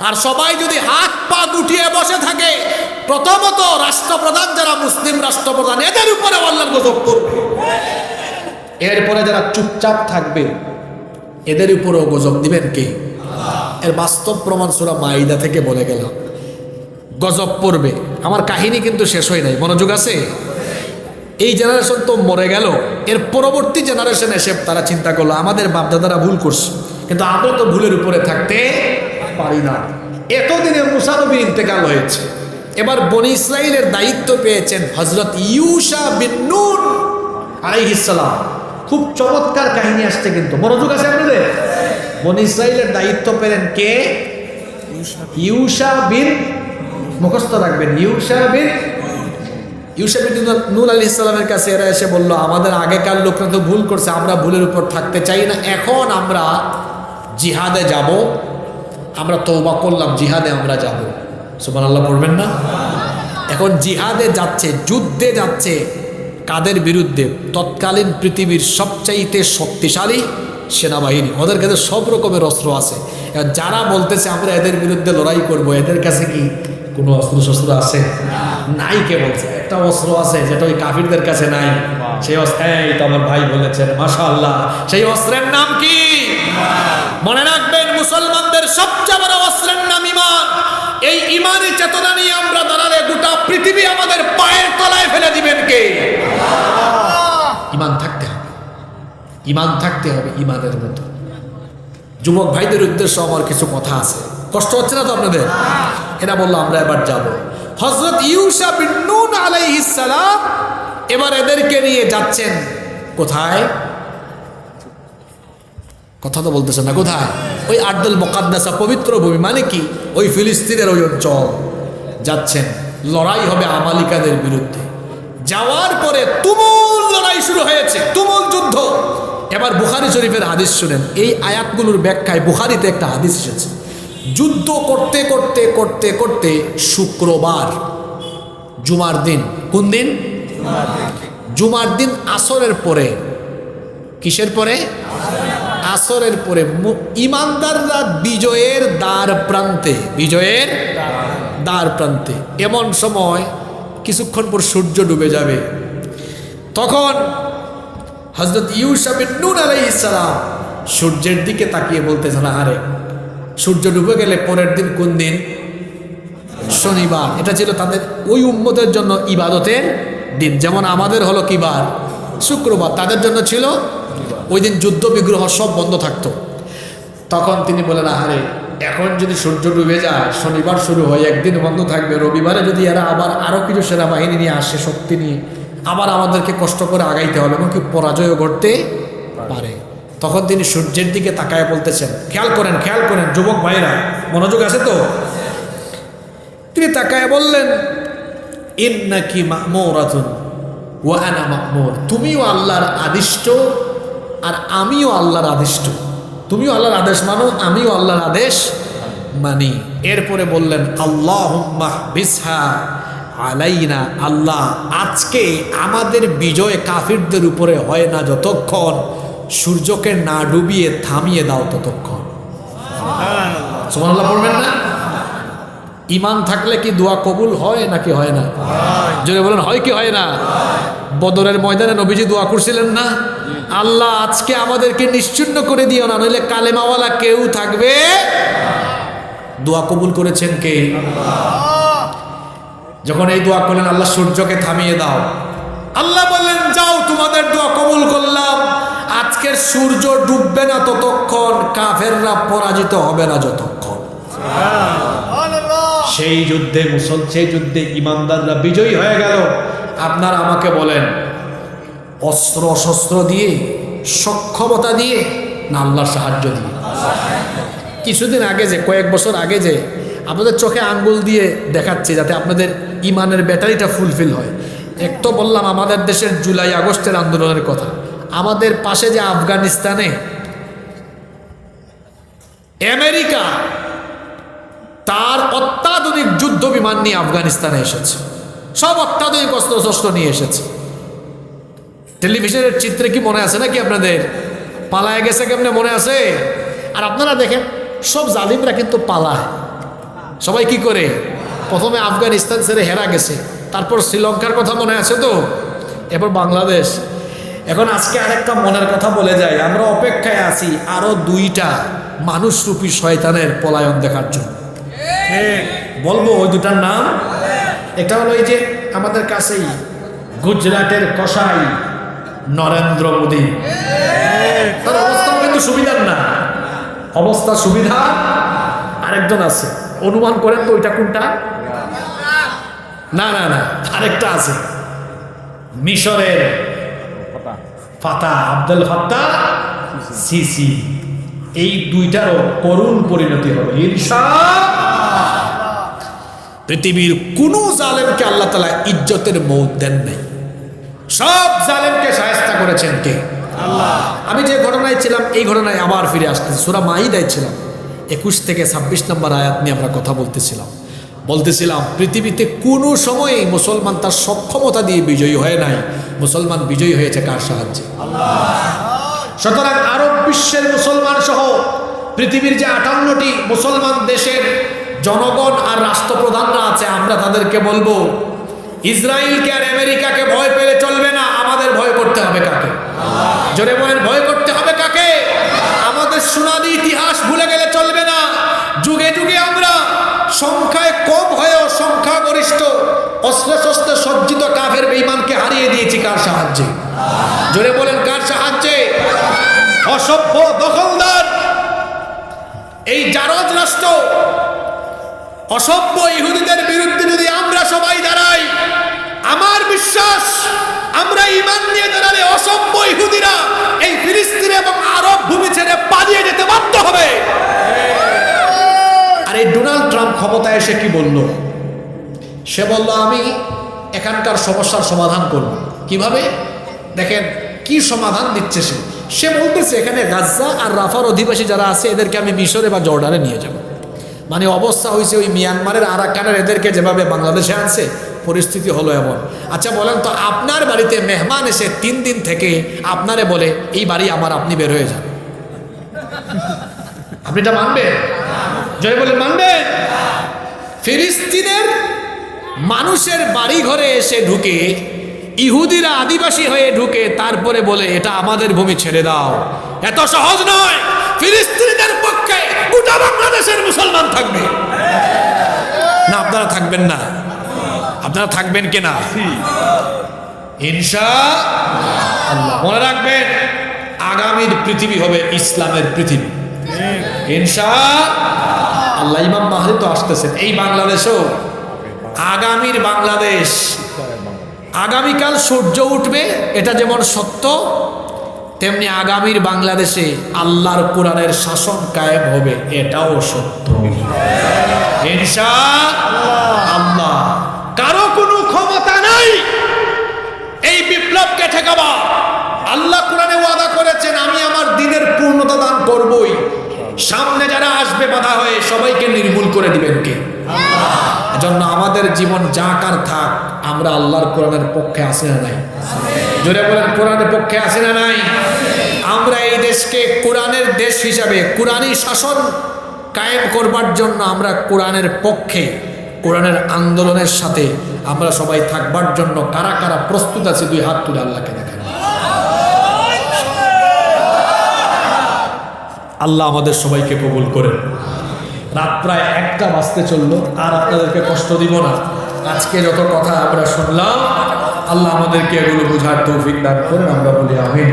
আর সবাই যদি হাত পা গুটিয়ে বসে থাকে, প্রথমত রাষ্ট্রপ্রধান যারা মুসলিম রাষ্ট্রপ্রধান, এদের উপরে আল্লাহর গজব করবে। এরপরে যারা চুপচাপ থাকবে, এদের উপরেও গজব দিবেন কে? এর বাস্তব প্রমাণ সুরা মাইদা থেকে বলে গেলাম। গজব পড়বে। আমার কাহিনী কিন্তু শেষ হয় নাই। মনোযোগ আছে? এই জেনারেশন তো মরে গেল। এর পরবর্তী জেনারেশন এসে তারা চিন্তা করল, আমাদের বাপদাদারা ভুল করছে। কিন্তু আমরা তো ভুলের উপরে থাকতে পারি না। এতদিনে মুসানবীর ইন্তেকাল হয়েছে। এবার বনি ইসরাইলের দায়িত্ব পেয়েছেন হজরত ইউসা বিন নুন আলাইহিসসালাম খুব চমৎকার কাহিনী আসছে কিন্তু। মনোযোগ আছে আপনাদের? বনি ইসরাইলের দায়িত্ব পেলেন কে? ইউসা বিন মুখস্থ রাখবেন। ইউসা বিন ইউসা বিন নুন আলী ইসলামের কাছে এরা এসে বলল, আমাদের আগেকার লোকরা তো ভুল করছে, আমরা ভুলের উপর থাকতে চাই না। এখন আমরা জিহাদে যাব। আমরা তৌবা করলাম, জিহাদে আমরা যাব। সুমান আল্লাহ পড়বেন না? এখন জিহাদে যাচ্ছে, যুদ্ধে যাচ্ছে, কাদের বিরুদ্ধে? তৎকালীন পৃথিবীর সবচাইতে শক্তিশালী সেনাবাহিনী। ওদের কাছে সব রকমের অস্ত্র আছে। যারা বলতেছে, আমরা এদের বিরুদ্ধে লড়াই করব, এদের কাছে কি কোনো অস্ত্র শস্ত্র আছে? নাই কে বলছে। একটা অস্ত্র আছে, যেটা ওই কাফিরদের কাছে নাই। সেই অস্ত্র, এই তো আমার ভাই বলেছেন মাশা আল্লাহ সেই অস্ত্রের নাম কি? মনে রাখবেন, মুসলমানদের সবচেয়ে বড় অস্ত্রের নাম ইমান এই ইমানের চেতনা নিয়ে আমরা দাঁড়ালে গোটা পৃথিবী আমাদের পায়ের তলায় ফেলে দিবেন কে? ইমান থাকতে হবে। ইমান থাকতে হবে ইমানের মতো। যুবক ভাইদের উদ্দেশ্য আমার কিছু কথা আছে। কষ্ট হচ্ছে না তো আপনাদের? এরা বলল, আমরা এবার যাব। হজরত ইউসা বিন নুন আলাইহিস সালাম এবার এদেরকে নিয়ে যাচ্ছেন। কোথায়? কথা তো বলতেছেন না কোথায়? ওই আর্দুল মোকাদ্দাসা পবিত্র ভূমি মানে কি? ওই ফিলিস্তিনের ওই অঞ্চল। যাচ্ছেন লড়াই হবে আমালিকাদের বিরুদ্ধে। যাওয়ার পরে তুমুল লড়াই শুরু হয়েছে তুমুল যুদ্ধ। এবার বুখারি শরীফের হাদিস শুনেন। এই আয়াতগুলোর ব্যাখ্যায় বুখারিতে একটা হাদিস এসেছে। যুদ্ধ করতে করতে করতে করতে শুক্রবার জুমার দিন। কোন দিন। জুমার দিন আসরের পরে। কিসের পরে? আসরের পরে ইমানদাররা বিজয়ের দ্বার প্রান্তে, বিজয়ের দ্বার প্রান্তে। এমন সময় কিছুক্ষণ পর সূর্য ডুবে যাবে। তখন হজরত ইউসাফিন নুন আলাই ইসালাম সূর্যের দিকে তাকিয়ে বলতেছেন আরে সূর্য ডুবে গেলে পরের দিন কোন দিন? শনিবার। এটা ছিল তাদের ওই উম্মতের জন্য ইবাদতের দিন। যেমন আমাদের হলো কি বার শুক্রবার। তাদের জন্য ছিল ওই দিন যুদ্ধ বিগ্রহ সব বন্ধ থাকতো। তখন তিনি বলেন, আহারে, এখন যদি সূর্য ডুবে যায়, শনিবার শুরু হয়, একদিন বন্ধ থাকবে, রবিবারে যদি এরা আবার আরও কিছু সেনাবাহিনী নিয়ে আসে শক্তি নিয়ে, আবার আমাদেরকে কষ্ট করে আগাইতে হবে, এমনকি পরাজয় ঘটতে পারে। তখন তিনি সূর্যের দিকে তাকায় বলতেছেন, খেয়াল করেন খেয়াল করেন, যুবক ভাইরা, মনোযোগ আছে তো? তিনি তাকায় বললেন, ইন্নাকি ওয়া আনা মামুর, তুমিও আল্লাহর আদিষ্ট আর আমিও আল্লাহর আদিষ্ট। তুমিও আল্লাহর আদেশ মানো আমিও আল্লাহর আদেশ মানি। এরপরে বললেন আল্লাহ বিসহা আলাইনা। আল্লাহ আজকে আমাদের বিজয় কাফিরদের উপরে হয় না যতক্ষণ সূর্যকে না ডুবিয়ে থামিয়ে দাও ততক্ষণ। সুবহানাল্লাহ। পড়বেন না? ইমান থাকলে কি দোয়া কবুল হয় নাকি হয় না? যদি বলেন হয় কি হয় না? বদরের ময়দানে নবীজি দোয়া করছিলেন না? আল্লাহ আজকে আমাদেরকে নিশ্চিন্ন করে দিও না নইলে কালেমাওয়ালা কেউ থাকবে দোয়া কবুল করেছেন কে? যখন এই দোয়া করলেন আল্লাহ সূর্যকে থামিয়ে দাও। আল্লাহ বললেন যাও তোমাদের দোয়া কবুল করলাম। আজকের সূর্য ডুববে না ততক্ষণ কাফেররা পরাজিত হবে না যতক্ষণ। সেই যুদ্ধে মুসল সেই যুদ্ধে ইমানদাররা বিজয়ী হয়ে গেল। আপনারা আমাকে বলেন, অস্ত্র শস্ত্র দিয়ে, সক্ষমতা দিয়ে না আল্লাহর সাহায্য দিয়ে? কিছুদিন আগে যে, কয়েক বছর আগে যে, আপনাদের চোখে আঙ্গুল দিয়ে দেখাচ্ছি যাতে আপনাদের ইমানের ব্যাটারিটা ফুলফিল হয়। এক তো বললাম, আমাদের দেশের জুলাই আগস্টের আন্দোলনের কথা। আমাদের পাশে যে আফগানিস্তানে আমেরিকা তার অত্যাধুনিক যুদ্ধ বিমান নিয়ে আফগানিস্তানে এসেছে। সব অত্যাধুনিক অস্ত্র শস্ত্র নিয়ে এসেছে। টেলিভিশনের চিত্রে কি মনে আছে নাকি আপনাদের? পালায় গেছে কেমনে মনে আছে? আর আপনারা দেখেন সব জালিমরা কিন্তু পালায়। সবাই কি করে? প্রথমে আফগানিস্তান ছেড়ে হেরা গেছে তারপর শ্রীলঙ্কার কথা মনে আছে তো? এরপর বাংলাদেশ। এখন আজকে আরেকটা মনের কথা বলে যাই। আমরা অপেক্ষায় আছি আরও দুইটা মানুষরূপী শয়তানের পলায়ন দেখার জন্য। বলব ওই দুটার নাম এটা হলো এই যে আমাদের কাছেই গুজরাটের কসাই নরেন্দ্র মোদী। তার অবস্থাও কিন্তু সুবিধার না। অবস্থা সুবিধা আরেকজন আছে। অনুমান করেন তো ওইটা কোনটা? না না না, আরেকটা আছে। মিশরের ফাতা, আব্দুল ফাত্তা, সিসি। এই দুইটারও করুণ পরিণতি হবে ঈর্ষা পৃথিবীর কোন জালেমকে আল্লাহ তালা ইজ্জতের মৌত দেন নাই। সব জালেমকে সায়স্তা করেছেন কে? আমি যে ঘটনায় ছিলাম এই ঘটনায় আবার ফিরে আসতেছি। সুরা মাইদায় ছিলাম। একুশ থেকে ছাব্বিশ নম্বর আয়াত নিয়ে আমরা কথা বলতেছিলাম। বলতেছিলাম পৃথিবীতে কোনো সময়েই মুসলমান তার সক্ষমতা দিয়ে বিজয়ী হয় নাই। মুসলমান বিজয়ী হয়েছে কার সাহায্যে? সুতরাং আরব বিশ্বের মুসলমান সহ পৃথিবীর যে আটান্নটি মুসলমান দেশের জনগণ আর রাষ্ট্রপ্রধানরা আছে, আমরা তাদেরকে বলব ইসরায়েলকে আর আমেরিকাকে ভয় পেলে চলবে না, আমাদের ভয় করতে হবে কাকে? জোরে বলেন, ভয় করতে হবে কাকে? আমাদের সুনাদি ইতিহাস ভুলে গেলে চলবে না। যুগে যুগে আমরা সংখ্যায় কম হয়েও সংখ্যাগরিষ্ঠ অস্ত্র শস্ত্রে সজ্জিত কাফের বেইমানকে হারিয়ে দিয়েছি কার সাহায্যে? জোরে বলেন, কার সাহায্যে? অসভ্য দখলদার। এই জারজ রাষ্ট্র অসভ্য ইহুদিদের বিরুদ্ধে যদি আমরা সবাই দাঁড়াই, আমার বিশ্বাস, আমরা ইমান নিয়ে দাঁড়ালে অসভ্য ইহুদিরা এই ফিলিস্তিন এবং আরব ভূমি ছেড়ে পালিয়ে যেতে বাধ্য হবে। আর এই ডোনাল্ড ট্রাম্প ক্ষমতায় এসে কি বলল? সে বলল, আমি এখানকার সমস্যার সমাধান করব। কীভাবে? দেখেন, কি সমাধান দিচ্ছে সে? সে বলতেছে, এখানে গাজ্জা আর রাফার অধিবাসী যারা আছে, এদেরকে আমি মিশরে বা জর্ডানে নিয়ে যাব। মানে অবস্থা হয়েছে ওই মিয়ানমারের আরাকানের এদেরকে যেভাবে বাংলাদেশে আনছে, পরিস্থিতি হলো এমন। আচ্ছা বলেন তো, আপনার বাড়িতে মেহমান এসে তিন দিন থেকে আপনারে বলে, এই বাড়ি আমার, আপনি বের হয়ে যান। আপনি এটা মানবেন? জয় বলে মানবেন? ফিলিস্তিনের মানুষের বাড়ি ঘরে এসে ঢুকে, ইহুদিরা আদিবাসী হয়ে ঢুকে, তারপরে বলে, এটা আমাদের ভূমি ছেড়ে দাও। এত সহজ নয়! ফিলিস্তিনিদের থাকবে? না, আপনারা থাকবেন না। আপনারা থাকবেন কিনা ইনশা আল্লাহ। মনে রাখবেন, আগামীর পৃথিবী হবে ইসলামের পৃথিবী। ইনশা আল্লাহ, ইমাম মাহাদি তো আসতেছেন। এই বাংলাদেশেও আগামীর বাংলাদেশ, আগামীকাল সূর্য উঠবে, এটা যেমন সত্য তেমনি আগামীর বাংলাদেশে আল্লাহর কোরআনের শাসন কায়েম হবে, এটাও সত্য। ইনশা আল্লাহ। কারও কোনো ক্ষমতা নাই। এই বিপ্লবকে ঠেকাবা আল্লাহ কোরআনে ওয়াদা করেছেন, আমি আমার দিনের পূর্ণতা দান করবই। সামনে যারা আসবে বাধা হয়ে সবাইকে নির্মূল করে দিবেন কে? এজন্য আমাদের জীবন যা কার থাক, আমরা আল্লাহর কোরআনের পক্ষে আসে নাই? জোরে বলেন, কোরআনের পক্ষে আসে না নাই? আমরা এই দেশকে কোরআনের দেশ হিসাবে, কোরআনই শাসন কায়েম করবার জন্য আমরা কোরআনের পক্ষে, কোরআনের আন্দোলনের সাথে আমরা সবাই থাকবার জন্য কারা কারা প্রস্তুত আছে, দুই হাত তুলে আল্লাহকে দেখেন। আল্লাহ আমাদের সবাইকে কবুল করেন। রাত প্রায় একটা বাজতে চলল, আর আপনাদেরকে কষ্ট দিব না। আজকে যত কথা আমরা শুনলাম আল্লাহ আমাদেরকে এগুলো বোঝার তৌফিক দান করেন আমরা বলি আমিন।